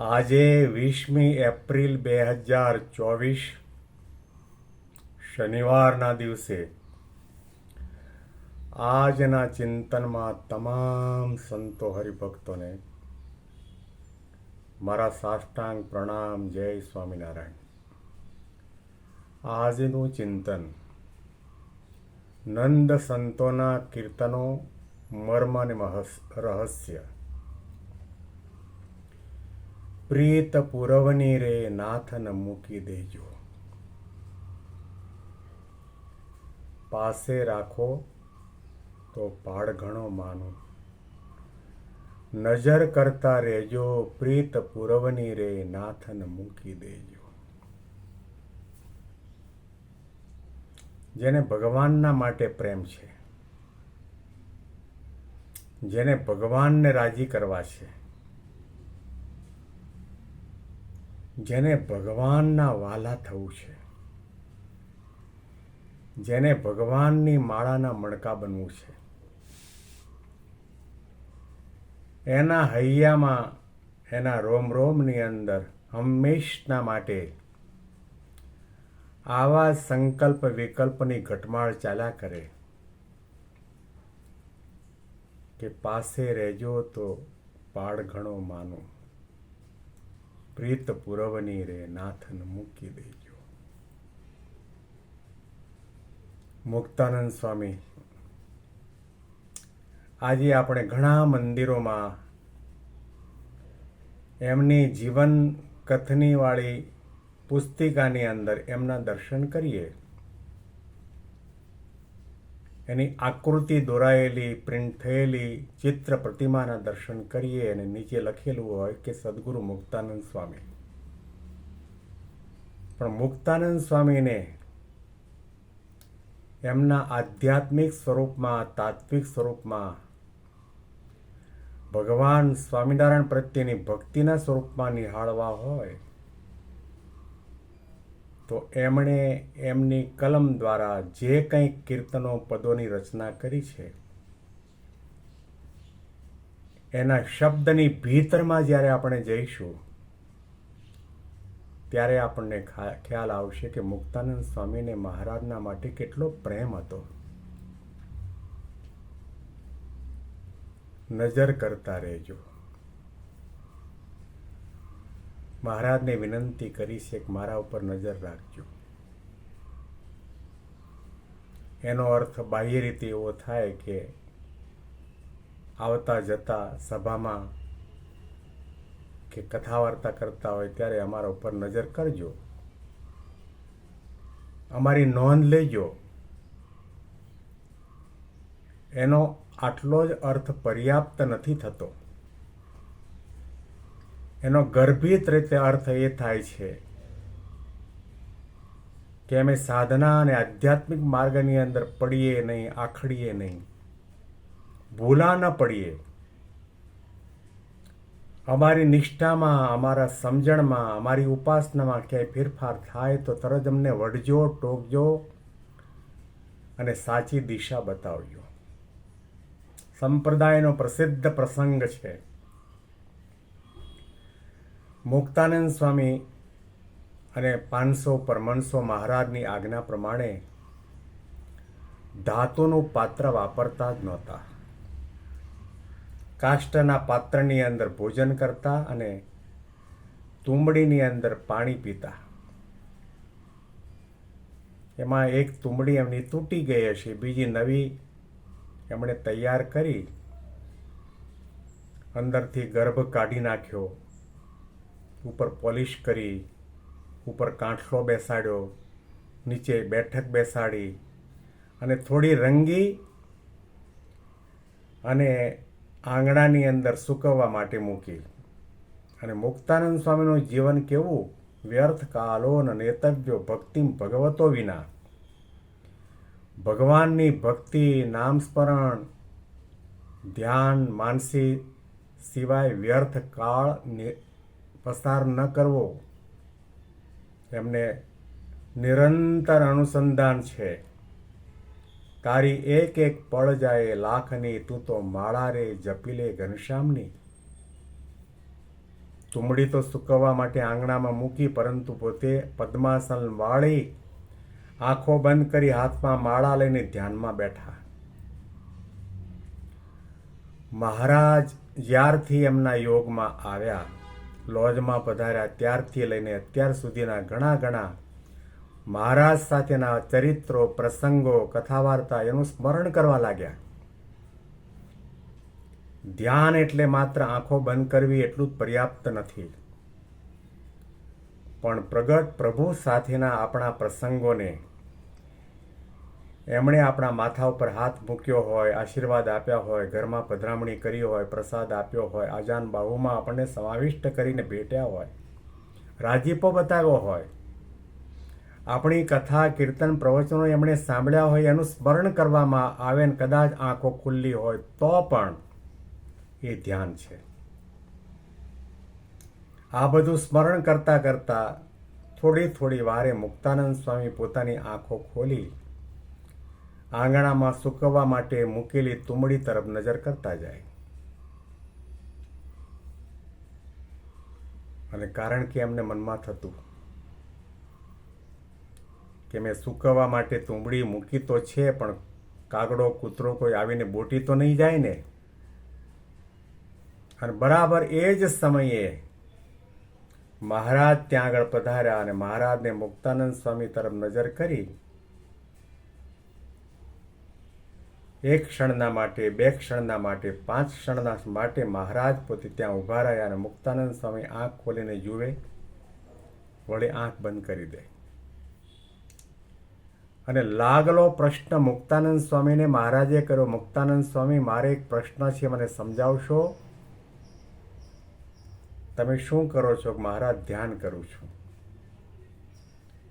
આજે વીસમી એપ્રિલ બે હજાર ચોવીસ, શનિવારના દિવસે આજના ચિંતનમાં તમામ સંતો હરિભક્તોને મારા સાષ્ટાંગ પ્રણામ, જય સ્વામિનારાયણ. આજનું ચિંતન નંદ સંતોના કીર્તનો, મર્મ અને રહસ્ય પ્રીત પુરવની રે નાથન મૂકી દેજો પાસે રાખો તો પાડ ઘણો માનો નજર કરતા રહેજો પ્રીત પુરવની રે નાથન મૂકી દેજો જેને ભગવાનના માટે પ્રેમ છે, જેને ભગવાનને રાજી કરવા છે જેને ભગવાનના વાલા થવું છે. જેને ભગવાનની માળાના મણકા બનવું છે. એના હૈયામાં, એના રોમ રોમની અંદર હંમેશના માટે આવા સંકલ્પ વિકલ્પની ઘટમાળ ચાલ્યા કરે કે પાસે રહેજો તો પાડ ઘણો માનો. પ્રીત પુરવની રે નાથન મૂકી દેજો. મુક્તાનંદ સ્વામી, આજે આપણે ઘણા મંદિરોમાં એમની જીવન કથની વાળી પુસ્તિકાની અંદર એમના દર્શન કરીએ. એની આકૃતિ દોરાયેલી પ્રિન્ટ થયેલી, ચિત્ર પ્રતિમાના દર્શન કરીએ અને નીચે લખેલું હોય કે સદગુરુ મુક્તાનંદ સ્વામી. પણ મુક્તાનંદ સ્વામીને એમના આધ્યાત્મિક સ્વરૂપમાં, તાત્વિક સ્વરૂપમાં, ભગવાન સ્વામિનારાયણ પ્રત્યેની ભક્તિના સ્વરૂપમાં નિહાળવા હોય તો એમણે એમની કલમ દ્વારા જે કંઈ કીર્તનો પદોની રચના કરી છે, એના શબ્દની ભીતરમાં જ્યારે આપણે જઈશું, ત્યારે આપણને ખ્યાલ આવશે કે મુક્તાનંદ સ્વામીને મહારાજના માટે કેટલો પ્રેમ હતો. નજર કરતા રહેજો. મહારાજને વિનંતી કરીશ એક મારા ઉપર નજર રાખજો. એનો અર્થ બાહ્ય રીતે એવો થાય કે આવતા જતા સભામાં કે કથા વાર્તા કરતા હોય ત્યારે અમારા ઉપર નજર કરજો. અમારી નોંધ લેજો. એનો આટલો જ અર્થ પર્યાપ્ત નથી થતો. એનો ગર્ભિત રીતે અર્થ એ થાય છે કે અમે સાધના અને આધ્યાત્મિક માર્ગની અંદર પડીએ નહીં, આખડીએ નહીં. ભૂલા ન પડીએ. અમારી નિષ્ઠામાં, અમારા સમજણમાં, અમારી ઉપાસનામાં ક્યાંય ફેરફાર થાય તો તરત અમને વળજો ટોકજો અને સાચી દિશા બતાવજો. સંપ્રદાયનો પ્રસિદ્ધ પ્રસંગ છે. મુક્તાનંદ સ્વામી અને પાંચસો પરમણસો મહારાજની આજ્ઞા પ્રમાણે ધાતુનું પાત્ર વાપરતા જ નહોતા. કાષ્ટના પાત્રની અંદર ભોજન કરતા અને તુંબડીની અંદર પાણી પીતા. એમાં એક તુંબડી એમની તૂટી ગઈ હશે. બીજી નવી એમણે તૈયાર કરી, અંદરથી ગર્ભ કાઢી નાખ્યો. ઉપર પોલિશ કરી, ઉપર કાંઠલો બેસાડ્યો, નીચે બેઠક બેસાડી અને થોડી રંગી અને આંગણાની અંદર સૂકવવા માટે મૂકી. અને મુક્તાનંદ સ્વામીનું જીવન કેવું? વ્યર્થ કાલો ન નેતવ્યો ભક્તિ ભગવતો વિના. ભગવાનની ભક્તિ, નામ સ્મરણ, ધ્યાન, માનસી સિવાય વ્યર્થ કાળ પસાર ન કરવો. એમને નિરંતર અનુસંધાન છે. તારી એક એક પળ જાય લાખની, તું તો માળા રે જપી લે ઘનશ્યામની. તુમડી તો સૂકવવા માટે આંગણામાં મૂકી, પરંતુ પોતે પદ્માસન વાળી આંખો બંધ કરી હાથમાં માળા લઈને ધ્યાનમાં બેઠા. મહારાજ જ્યારથી એમના યોગમાં આવ્યા લોજમાં પધાર્યા. ત્યારથી લઈને અત્યાર સુધીના ઘણા ઘણા મહારાજ સાથેના ચરિત્રો, પ્રસંગો કથા વાર્તા એનું સ્મરણ કરવા લાગ્યા. ધ્યાન એટલે માત્ર આંખો બંધ કરવી એટલું જ પર્યાપ્ત નથી. પણ પ્રગટ પ્રભુ સાથેના આપણા પ્રસંગોને એમણે આપણા માથા ઉપર હાથ મૂક્યો હોય, આશીર્વાદ આપ્યા હોય, ઘરમાં પધરામણી કરી હોય, પ્રસાદ આપ્યો હોય આજાન બાહુમાં આપણને સમાવિષ્ટ કરીને ભેટ્યા હોય, રાજીપો બતાવ્યો હોય. આપણી કથા, કીર્તન, પ્રવચનો એમણે સાંભળ્યા હોય, એનું સ્મરણ કરવામાં આવે ને કદાચ આંખો ખુલ્લી હોય, તો પણ એ ધ્યાન છે. આ બધું સ્મરણ કરતાં કરતાં થોડી થોડી વારે મુક્તાનંદ સ્વામી પોતાની આંખો ખોલી આંગણામાં સૂકવવા માટે મૂકેલી તુમડી તરફ નજર કરતા જાય. અને કારણ કે એમને મનમાં થતું કે મેં સૂકવવા માટે તુંબડી મૂકી તો છે, પણ કાગડો, કૂતરો કોઈ આવીને બોટી તો નહીં જાય ને? અને બરાબર એ જ સમયે મહારાજ ત્યાં આગળ પધાર્યા અને મહારાજને મુક્તાનંદ સ્વામી તરફ નજર કરી એક ક્ષણના માટે, બે ક્ષણના માટે, પાંચ ક્ષણના માટે મહારાજ પોતે ત્યાં ઊભા રહ્યા અને મુક્તાનંદ સ્વામી આંખ ખોલીને જુએ, વળી આંખ બંધ કરી દે. અને લાગલો પ્રશ્ન મુક્તાનંદ સ્વામીને મહારાજે કર્યો, મુક્તાનંદ સ્વામી, મારે એક પ્રશ્ન છે, મને સમજાવશો? તમે શું કરો છો? મહારાજ, ધ્યાન કરું છું.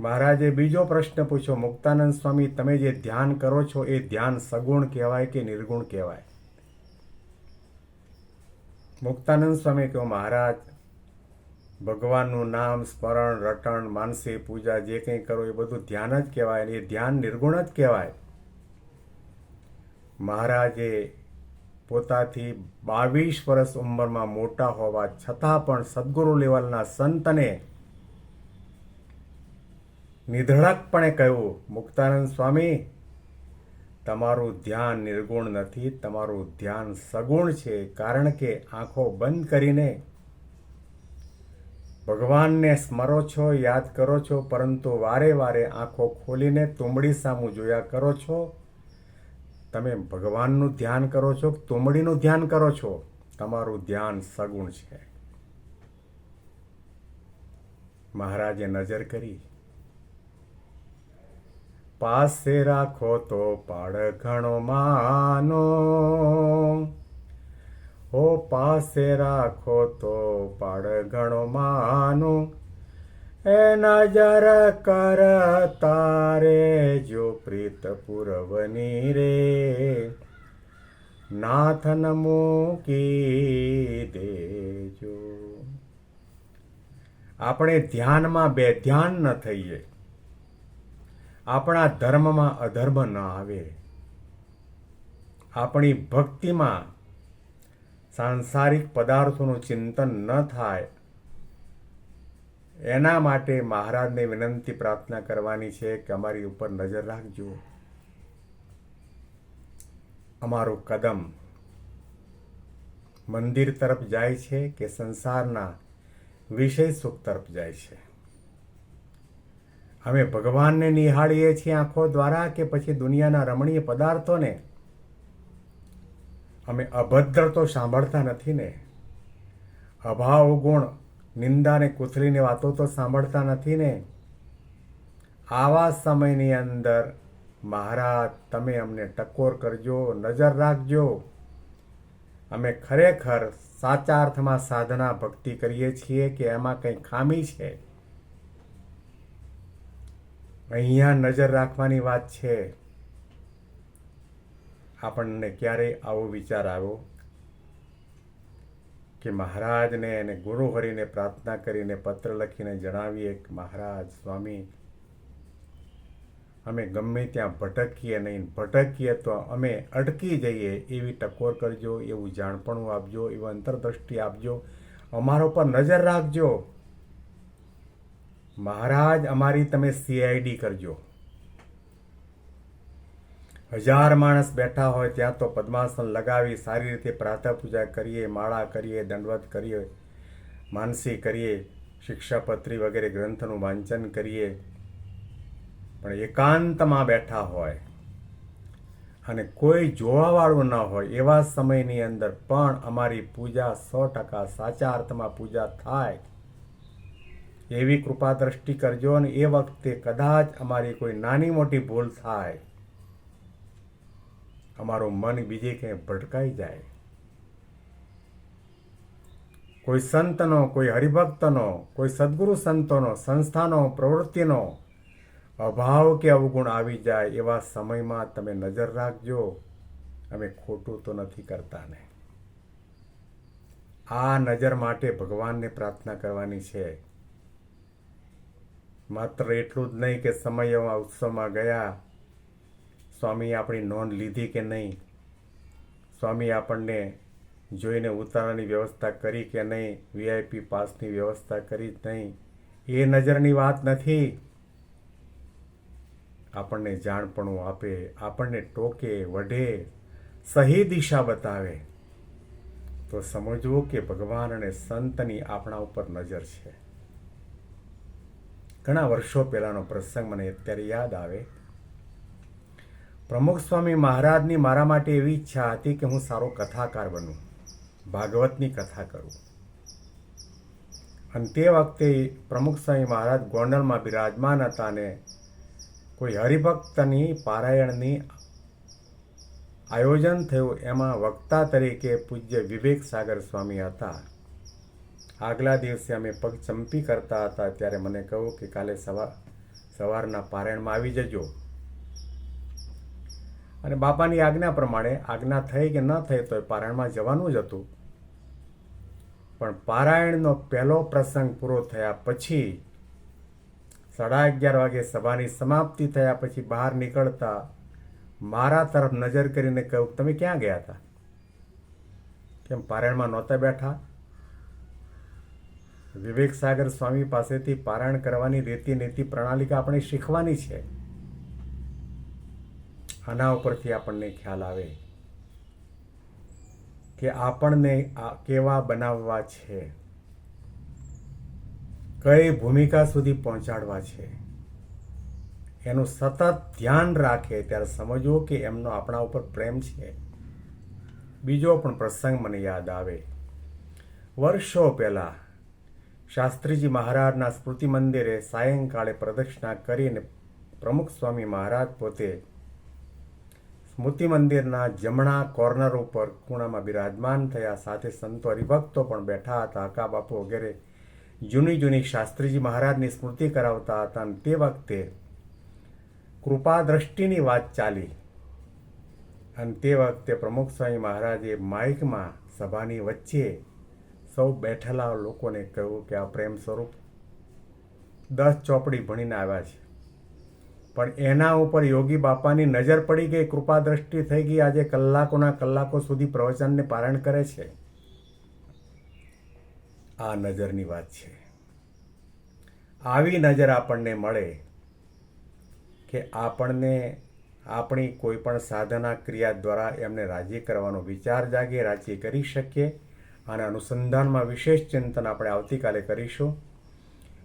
મહારાજે બીજો પ્રશ્ન પૂછ્યો, મુક્તાનંદ સ્વામી, તમે જે ધ્યાન કરો છો એ ધ્યાન સગુણ કહેવાય કે નિર્ગુણ કહેવાય? મુક્તાનંદ સ્વામી કહ્યું, મહારાજ, ભગવાનનું નામ, સ્મરણ, રટણ, માનસી, પૂજા, જે કંઈ કરો એ બધું ધ્યાન જ કહેવાય એ ધ્યાન નિર્ગુણ જ કહેવાય. મહારાજે પોતાથી બાવીસ વર્ષ ઉંમરમાં મોટા હોવા છતાં પણ સદગુરુ લેવલના સંતને નિધડકપણે કહ્યું, મુક્તાનંદ સ્વામી, તમારું ધ્યાન નિર્ગુણ નથી, તમારું ધ્યાન સગુણ છે, કારણ કે આંખો બંધ કરીને ભગવાનને સ્મરો છો, યાદ કરો છો, પરંતુ વારે વારે આંખો ખોલીને તુંબડી સામું જોયા કરો છો. તમે ભગવાનનું ધ્યાન કરો છો, તુંબડીનું ધ્યાન કરો છો. તમારું ધ્યાન સગુણ છે. મહારાજે નજર કરી. પાસે રાખો તો પાડ ઘણો માનો. ઓ પાસે રાખો તો પાડ ઘણો માનો. એ નજર કર તારે જો પ્રીત પુરવની રે નાથન મૂકી દેજો. આપણે ધ્યાનમાં બે ધ્યાન ન થઈએ. આપણા ધર્મમાં અધર્મ ન આવે. આપણી ભક્તિમાં સાંસારિક પદાર્થોનું ચિંતન ન થાય. એના માટે મહારાજને વિનંતી પ્રાર્થના કરવાની છે કે અમારી ઉપર નજર રાખજો. અમારું કદમ મંદિર તરફ જાય છે કે સંસારના વિષય સુખ તરફ જાય છે? અમે ભગવાનને નિહાળીએ છીએ આંખો દ્વારા કે પછી દુનિયાના રમણીય પદાર્થોને? અમે અભદ્ર તો સાંભળતા નથી ને. અભાવ ગુણ, નિંદા ને કુથલીની વાતો તો સાંભળતા નથી ને. આવા સમયની અંદર મહારાજ, તમે અમને ટકોર કરજો, નજર રાખજો. અમે ખરેખર સાચા અર્થમાં સાધના ભક્તિ કરીએ છીએ કે એમાં કંઈ ખામી છે? અહીંયા નજર રાખવાની વાત છે. આપણને ક્યારેય આવો વિચાર આવ્યો કે મહારાજને અને ગુરુ હરીને પ્રાર્થના કરીને પત્ર લખીને જણાવીએ કે મહારાજ, સ્વામી, અમે ગમે ત્યાં ભટકીએ નહીં, ભટકીએ તો અમે અટકી જઈએ, એવી ટકોર કરજો, એવું જાણપણું આપજો, એવું અંતરદ્રષ્ટિ આપજો. અમારો પર નજર રાખજો. મહારાજ, અમારી તમે સીઆઈડી કરજો. હજાર માણસ બેઠા હોય ત્યાં તો પદ્માસન લગાવી સારી રીતે પ્રાતઃ પૂજા કરીએ, માળા કરીએ, દંડવત કરીએ, માનસી કરીએ, શિક્ષાપત્રી વગેરે ગ્રંથનું વાંચન કરીએ. પણ એકાંતમાં બેઠા હોય અને કોઈ જોવાવાળું ન હોય એવા સમયની અંદર પણ અમારી પૂજા સો ટકા સાચા અર્થમાં પૂજા થાય. એવી કૃપા દ્રષ્ટિ કરજો અને એ વખતે કદાચ અમારી કોઈ નાની મોટી ભૂલ થાય. અમારું મન બીજે ક્યાંય ભટકાઈ જાય. કોઈ સંતનો, કોઈ હરિભક્તનો, કોઈ સદગુરુ સંતોનો, સંસ્થાનો, પ્રવૃત્તિનો અભાવ કે અવગુણ આવી જાય એવા સમયમાં તમે નજર રાખજો. અમે ખોટું તો નથી કરતા ને. આ નજર માટે ભગવાનને પ્રાર્થના કરવાની છે. માત્ર એટલું જ નહીં કે સમય ઉત્સવમાં ગયા. સ્વામી આપણી નોંધ લીધી કે નહીં? સ્વામી આપણને જોઈને ઉતારવાની વ્યવસ્થા કરી કે નહીં? વીઆઈપી પાસની વ્યવસ્થા કરી જ નહીં? એ નજરની વાત નથી. આપણને જાણપણું આપે, આપણને ટોકે, વઢે, સહી દિશા બતાવે. તો સમજવું કે ભગવાન અને સંતની આપણા ઉપર નજર છે. ઘણા વર્ષો પહેલાંનો પ્રસંગ મને અત્યારે યાદ આવે. પ્રમુખ સ્વામી મહારાજની મારા માટે એવી ઈચ્છા હતી કે હું સારો કથાકાર બનું, ભાગવતની કથા કરું. અને તે વખતે પ્રમુખ સ્વામી મહારાજ ગોંડલમાં બિરાજમાન હતા અને કોઈ હરિભક્તની પારાયણની આયોજન થયું, એમાં વક્તા તરીકે પૂજ્ય વિવેક સાગર સ્વામી હતા. આગલા દિવસે અમે પગ ચંપી કરતા હતા ત્યારે મને કહ્યું કે કાલે સવાર, સવારના પારાયણમાં આવી જજો. અને બાપાની આજ્ઞા પ્રમાણે આજ્ઞા થઈ કે ન થઈ તો પારાયણમાં જવાનું જ હતું. પણ પારાયણનો પહેલો પ્રસંગ પૂરો થયા પછી સાડા અગિયાર વાગે સભાની સમાપ્તિ થયા પછી બહાર નીકળતા મારા તરફ નજર કરીને કહ્યું તમે ક્યાં ગયા હતા? કેમ પારાયણમાં નહોતા બેઠા? વિવેક સાગર સ્વામી પાસેથી પારાયણ કરવાની રીતિ નીતિ પ્રણાલિકા આપણે શીખવાની છે. આના ઉપરથી આપણને ખ્યાલ આવે કે આપણને કેવા બનાવવા છે. કઈ ભૂમિકા સુધી પહોંચાડવા છે. એનું સતત ધ્યાન રાખે ત્યારે સમજવું કે એમનો આપણા ઉપર પ્રેમ છે. બીજો પણ પ્રસંગ મને યાદ આવે. વર્ષો પહેલા શાસ્ત્રીજી મહારાજના સ્મૃતિ મંદિરે સાયંકાળે પ્રદક્ષિણા કરીને પ્રમુખ સ્વામી મહારાજ પોતે સ્મૃતિ મંદિરના જમણા કોર્નર ઉપર ખૂણામાં બિરાજમાન થયા. સાથે સંતો હરિભક્તો પણ બેઠા હતા. હકા બાપુ વગેરે જૂની જૂની શાસ્ત્રીજી મહારાજની સ્મૃતિ કરાવતા હતા અને તે વખતે કૃપા દ્રષ્ટિની વાત ચાલી અને તે વખતે પ્રમુખ સ્વામી મહારાજે માઇકમાં સભાની વચ્ચે સૌ બેઠેલા લોકોને કહ્યું કે આ પ્રેમ સ્વરૂપ દસ ચોપડી ભણીને આવ્યા છે. પણ એના ઉપર યોગી બાપાની નજર પડી ગઈ કૃપા દ્રષ્ટિ થઈ ગઈ. આજે કલાકોના કલાકો સુધી પ્રવચનને પારણ કરે છે. આ નજરની વાત છે. આવી નજર આપણને મળે કે આપણને આપણી કોઈ પણ સાધના ક્રિયા દ્વારા એમને રાજી કરવાનો વિચાર જાગે, રાજી કરી શકીએ. અને અનુસંધાનમાં વિશેષ ચિંતન આપણે આવતીકાલે કરીશું.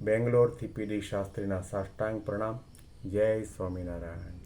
બેંગ્લોરથી પીડી શાસ્ત્રીના સાષ્ટાંગ પ્રણામ. જય સ્વામિનારાયણ.